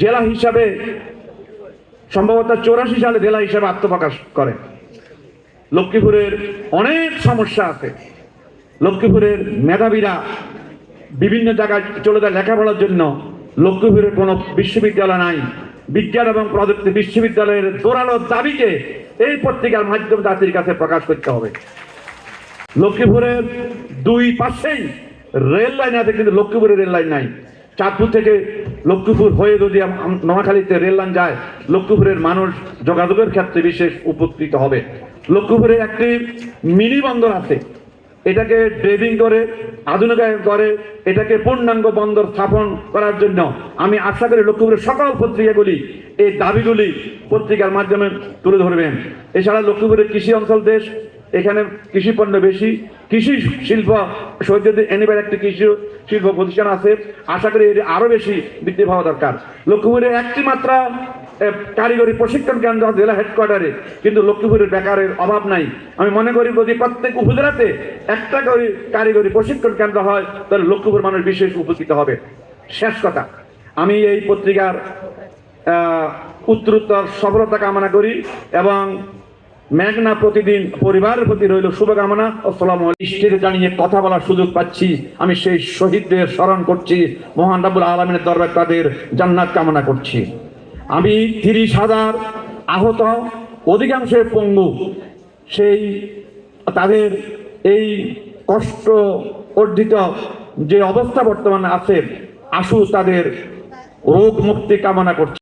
জেলা হিসাবে সম্ভবত চৌরাশি সালে জেলা হিসাবে আত্মপ্রকাশ করে। লক্ষ্মীপুরের অনেক সমস্যা আছে। লক্ষ্মীপুরের মেধাবীরা বিভিন্ন জায়গায় চলে যায় লেখাপড়ার জন্য। লক্ষ্মীপুরের কোনো বিশ্ববিদ্যালয় নাই। বিজ্ঞান এবং প্রযুক্তি বিশ্ববিদ্যালয়ের জোরালো দাবিকে এই পত্রিকার মাধ্যম জাতির কাছে প্রকাশ করতে হবে। লক্ষ্মীপুরের দুই পাশেই রেল লাইন আছে, কিন্তু লক্ষ্মীপুরের রেল লাইন নাই। চাঁদপুর থেকে লক্ষ্মীপুর হয়ে যদি নোয়াখালীতে রেল লাইন যায়, লক্ষ্মীপুরের মানুষ যোগাযোগের ক্ষেত্রে বিশেষ উপকৃত হবে। লক্ষ্মীপুরে একটি মিনি বন্দর আছে। এটাকে ড্রেভিং করে, আধুনিকায়ন করে, এটাকে পূর্ণাঙ্গ বন্দর স্থাপন করার জন্য আমি আশা করি লক্ষ্মীপুরের সকল পত্রিকাগুলি এই দাবিগুলি পত্রিকার মাধ্যমে তুলে ধরবেন। এছাড়া লক্ষ্মীপুরের কৃষি অঞ্চল দেশ এখানে কৃষি পণ্য বেশি। কৃষি শিল্প সৈয়দের এনিবার একটি কৃষি শিল্প প্রতিষ্ঠান আছে। আশা করি এর আরও বেশি বৃদ্ধি পাওয়া দরকার। লক্ষ্মীপুরে একটি মাত্র কারিগরি প্রশিক্ষণ কেন্দ্র জেলা হেডকোয়ার্টারে কিন্তু লক্ষ্মীপুরের বেকারের অভাব নাই। আমি মনে করি যদি প্রত্যেক উপজেলাতে একটা করে কারিগরি প্রশিক্ষণ কেন্দ্র হয়, তাহলে লক্ষ্মীপুর মানুষ বিশেষ উপকৃত হবে। শেষ কথা। আমি এই পত্রিকার উত্তরোত্তর সফলতা কামনা করি এবং মেঘনা প্রতিদিন পরিবারের প্রতি রইল শুভকামনা। আসসালাম ইষ্টের জানিয়ে কথা বলার সুযোগ পাচ্ছি। আমি সেই শহীদদের স্মরণ করছি। মহান রাবুল আলমিনের দরবার তাদের জান্নাত কামনা করছি। আমি তিরিশ হাজার আহত অধিকাংশের পঙ্গু। সেই তাদের এই কষ্ট অর্জিত যে অবস্থা বর্তমানে আছে, আশু তাদের রোগ মুক্তি কামনা করছি।